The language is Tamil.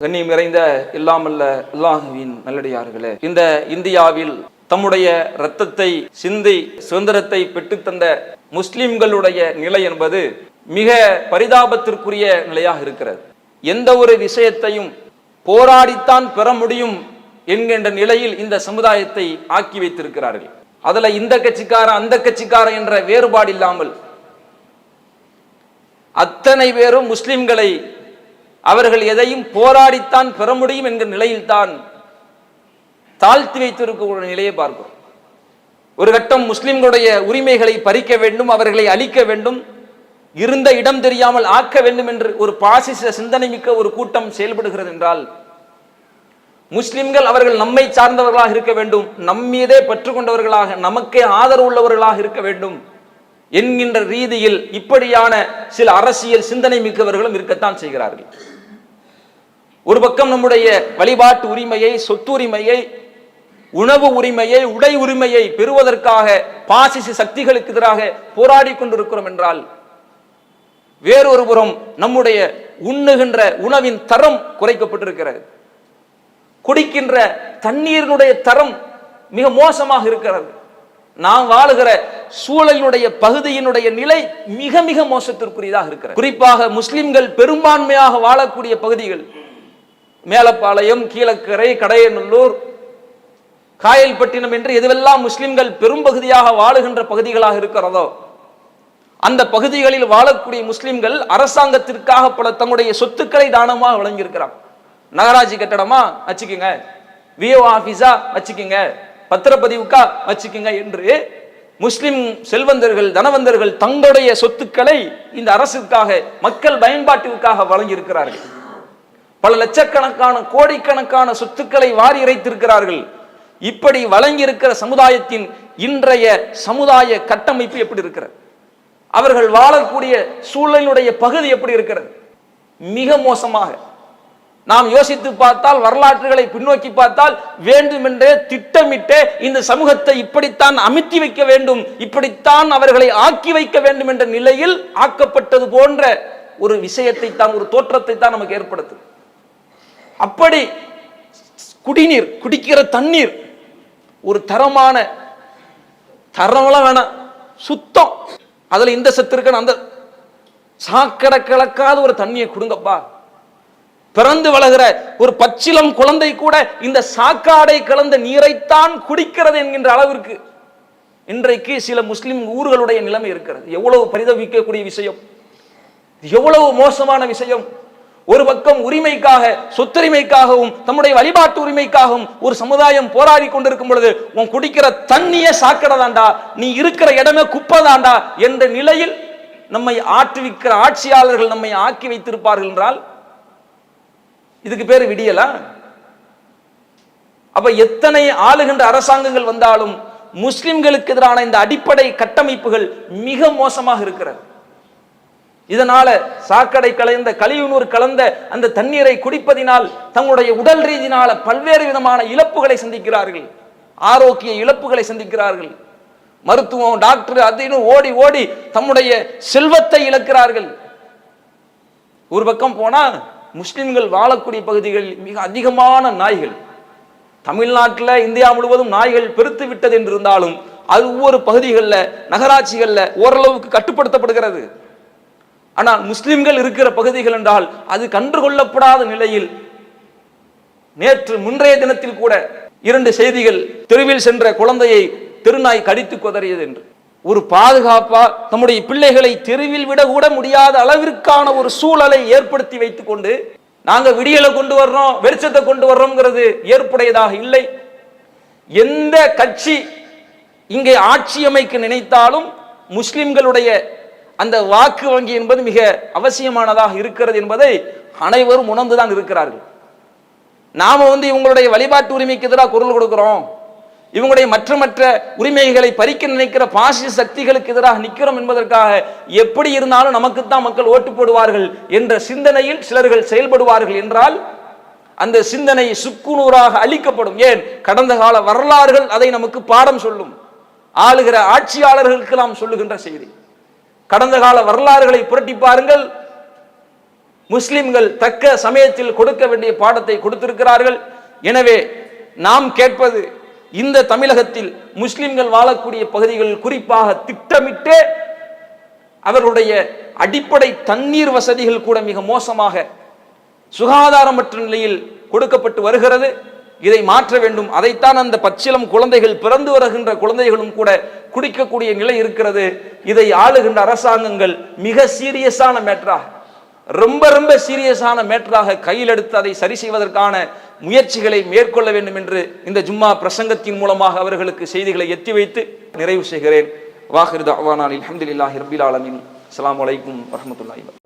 கண்ணியம் நிறைந்த இல்லாமல்ல அல்லாஹுவின் நல்லடியார்களே இந்த இந்தியாவில் தம்முடைய இரத்தத்தை சிந்தி சுதந்திரத்தை பெற்றுத்தந்த முஸ்லிம்களுடைய நிலை என்பது மிக பரிதாபத்திற்குரிய நிலையாக இருக்கிறது. எந்த ஒரு விஷயத்தையும் போராடித்தான் பெற முடியும் என்கின்ற நிலையில் இந்த சமுதாயத்தை ஆக்கி வைத்திருக்கிறார்கள். அதுல இந்த கட்சிக்காரன் அந்த கட்சிக்காரன் என்ற வேறுபாடு இல்லாமல் அத்தனை பேரும் முஸ்லிம்களை அவர்கள் எதையும் போராடித்தான் பெற முடியும் என்கிற நிலையில்தான் தாழ்த்தி வைத்திருக்கக்கூடிய நிலையை பார்க்கிறோம். ஒரு கட்டம் முஸ்லிம்களுடைய உரிமைகளை பறிக்க வேண்டும் அவர்களை அழிக்க வேண்டும் இருந்த இடம் தெரியாமல் ஆக்க வேண்டும் என்று ஒரு பாசிச சிந்தனை மிக்க ஒரு கூட்டம் செயல்படுகிறது என்றால் முஸ்லிம்கள் அவர்கள் நம்மை சார்ந்தவர்களாக இருக்க வேண்டும் நம்மீதே பற்று கொண்டவர்களாக நமக்கே ஆதரவு உள்ளவர்களாக இருக்க வேண்டும் என்கின்ற ரீதியில் இப்படியான சில அரசியல் சிந்தனை மிக்கவர்களும் இருக்கத்தான் செய்கிறார்கள். ஒரு பக்கம் நம்முடைய வழிபாட்டு உரிமையை சொத்துரிமையை உணவு உரிமையை உடை உரிமையை பெறுவதற்காக பாசிச சக்திகளுக்கு எதிராக போராடி கொண்டிருக்கிறோம் என்றால் வேறொரு புறம் நம்முடைய உண்ணுகின்ற உணவின் தரம் குறைக்கப்பட்டிருக்கிறது. குடிக்கின்ற தண்ணீரினுடைய தரம் மிக மோசமாக இருக்கிறது. நாம் வாழுகிற சூழலினுடைய பகுதியினுடைய நிலை மிக மிக மோசத்திற்குரியதாக இருக்கிறது. குறிப்பாக முஸ்லிம்கள் பெரும்பான்மையாக வாழக்கூடிய பகுதிகள் மேலப்பாளையம் கீழக்கரை கடையநல்லூர் காயல்பட்டினம் என்று எதுவெல்லாம் முஸ்லிம்கள் பெரும்பகுதியாக வாழுகின்ற பகுதிகளாக இருக்கிறதோ அந்த பகுதிகளில் வாழக்கூடிய முஸ்லிம்கள் அரசாங்கத்திற்காக பல தங்களுடைய சொத்துக்களை தானமாக வழங்கியிருக்கிறாங்க நகராட்சி கட்டடமா? வச்சுக்கோங்க. விஓ ஆபீஸா வச்சுக்கோங்க. பத்திரப்பதிவுக்கா? வச்சுக்கோங்க என்று முஸ்லிம் செல்வந்தர்கள் தனவந்தர்கள் தங்களுடைய சொத்துக்களை இந்த அரசுக்காக மக்கள் பயன்பாட்டிற்காக வழங்கியிருக்கிறார்கள். பல லட்சக்கணக்கான கோடிக்கணக்கான சொத்துக்களை வாரி இறைத்திருக்கிறார்கள். இப்படி வழங்கியிருக்கிற சமுதாயத்தின் இன்றைய சமுதாய கட்டமைப்பு எப்படி இருக்கிறது? அவர்கள் வாழக்கூடிய சூழலினுடைய பகுதி எப்படி இருக்கிறது? மிக மோசமாக. நாம் யோசித்து பார்த்தால் வரலாற்றுகளை பின்னோக்கி பார்த்தால் வேண்டுமென்றே திட்டமிட்டே இந்த சமூகத்தை இப்படித்தான் அமித்தி வைக்க வேண்டும் இப்படித்தான் அவர்களை ஆக்கி வைக்க வேண்டும் என்ற நிலையில் ஆக்கப்பட்டது போன்ற ஒரு விஷயத்தை தான் ஒரு தோற்றத்தை தான் நமக்கு ஏற்படுத்தும் அப்படி குடிநீர் குடிக்கிற தண்ணீர் ஒரு தரமான தரம்லாம் வேணாம். சுத்தம். அதுல இந்த சத்து இருக்கணும் அந்த சாக்கடை கலக்காத ஒரு தண்ணியை கொடுங்கப்பா. பிறந்து வளர்கிற ஒரு பச்சிலம் குழந்தை கூட இந்த சாக்காடை கலந்த நீரைத்தான் குடிக்கிறது என்கின்ற அளவிற்கு இன்றைக்கு சில முஸ்லிம் ஊர்களுடைய நிலைமை இருக்கிறது. எவ்வளவு பரிதவிக்கக்கூடிய விஷயம். எவ்வளவு மோசமான விஷயம். ஒரு பக்கம் உரிமைக்காக சொத்துரிமைக்காகவும் தம்முடைய வழிபாட்டு உரிமைக்காகவும் ஒரு சமுதாயம் போராடி கொண்டிருக்கும் பொழுது உன் குடிக்கிற தண்ணியே சாக்கடை தாண்டா நீ இருக்கிற இடமே குப்பை தாண்டா என்ற நிலையில் நம்மை ஆற்றுவிக்கிற ஆட்சியாளர்கள் நம்மை ஆக்கி வைத்திருப்பார்கள் என்றால் இதுக்கு பேர் விடியலா? அப்ப எத்தனை ஆளுகின்ற அரசாங்கங்கள் வந்தாலும் முஸ்லிம்களுக்கு எதிரான இந்த அடிப்படை கட்டமைப்புகள் மிக மோசமாக இருக்கிறது. இதனால சாக்கடை கலந்த கழிவுநூர் கலந்த அந்த தண்ணீரை குடிப்பதினால் தங்களுடைய உடல் ரீதியினால பல்வேறு விதமான இழப்புகளை சந்திக்கிறார்கள். ஆரோக்கிய இழப்புகளை சந்திக்கிறார்கள். மருத்துவம் டாக்டர் அதுன்னு ஓடி ஓடி தம்முடைய செல்வத்தை இழக்கிறார்கள். ஒரு பக்கம் போனா முஸ்லிம்கள் வாழக்கூடிய பகுதிகளில் மிக அதிகமான நாய்கள். தமிழ்நாட்டில் இந்தியா முழுவதும் நாய்கள் பெருத்து விட்டது என்றிருந்தாலும் அது ஒவ்வொரு பகுதிகளில் நகராட்சிகளில் ஓரளவுக்கு கட்டுப்படுத்தப்படுகிறது. ஆனால் முஸ்லிம்கள் இருக்கிற பகுதிகள் என்றால் அது கண்டுகொள்ளப்படாத நிலையில் நேற்று முன்றைய தினத்தில் கூட இரண்டு செய்திகள் தெருவில் சென்ற குழந்தையை தெருநாய் கடித்து கொதறியது என்று. ஒரு பாதுகாப்பா நம்முடைய பிள்ளைகளை தெருவில் விட கூட முடியாத அளவிற்கான ஒரு சூழலை ஏற்படுத்தி வைத்துக் கொண்டு நாங்க விடியலை கொண்டு வர்றோம் வெளிச்சத்தை கொண்டு வர்றோம்ங்கிறது ஏற்புடையதாக இல்லை. எந்த கட்சி இங்கே ஆட்சி அமைக்க நினைத்தாலும் முஸ்லிம்களுடைய அந்த வாக்கு வங்கி என்பது மிக அவசியமானதாக இருக்கிறது என்பதை அனைவரும் உணர்ந்துதான் இருக்கிறார்கள். நாம வந்து இவங்களுடைய வழிபாட்டு உரிமைக்கு எதிராக குரல் கொடுக்கிறோம். இவங்களுடைய மற்ற மற்ற உரிமைகளை பறிக்க நினைக்கிற பாசிய சக்திகளுக்கு எதிராக நிற்கிறோம் என்பதற்காக எப்படி இருந்தாலும் நமக்குத்தான் மக்கள் ஓட்டு போடுவார்கள் என்ற சிந்தனையில் சிலர்கள் செயல்படுவார்கள் என்றால் அந்த சிந்தனை சுக்குநூறாக அளிக்கப்படும் ஏன்? கடந்த கால வரலாறுகள் அதை நமக்கு பாடம் சொல்லும். ஆளுகிற ஆட்சியாளர்களுக்கு நாம் சொல்லுகின்ற செய்தி. கடந்த கால வரலாறுகளை புரட்டி பாருங்கள். முஸ்லிம்கள் தக்க சமயத்தில் கொடுக்க வேண்டிய பாடத்தை கொடுத்திருக்கிறார்கள். எனவே நாம் கேட்பது இந்த தமிழகத்தில் முஸ்லிம்கள் வாழக்கூடிய பகுதிகளில் குறிப்பாக திட்டமிட்டே அவர்களுடைய அடிப்படை தண்ணீர் வசதிகள் கூட மிக மோசமாக சுகாதாரமற்ற நிலையில் கொடுக்கப்பட்டு வருகிறது. இதை மாற்ற வேண்டும். அதைத்தான் அந்த பச்சிலம் குழந்தைகள் பிறந்து வருகின்ற குழந்தைகளும் கூட குடிக்கக்கூடிய நிலை இருக்கிறது. இதை ஆளுகின்ற அரசாங்கங்கள் மிக சீரியஸான மேட்டராக ரொம்ப ரொம்ப சீரியஸான மேட்டராக கையில் எடுத்து அதை சரி செய்வதற்கான முயற்சிகளை மேற்கொள்ள வேண்டும் என்று இந்த ஜும்மா பிரசங்கத்தின் மூலமாக அவர்களுக்கு செய்திகளை எத்தி வைத்து நிறைவு செய்கிறேன். வாஹிர் அவானாலி அஹமதுல்லாஹி ரபில் ஆலமின். அலாம் வலைக்கும் வரமத்துல்லாஹி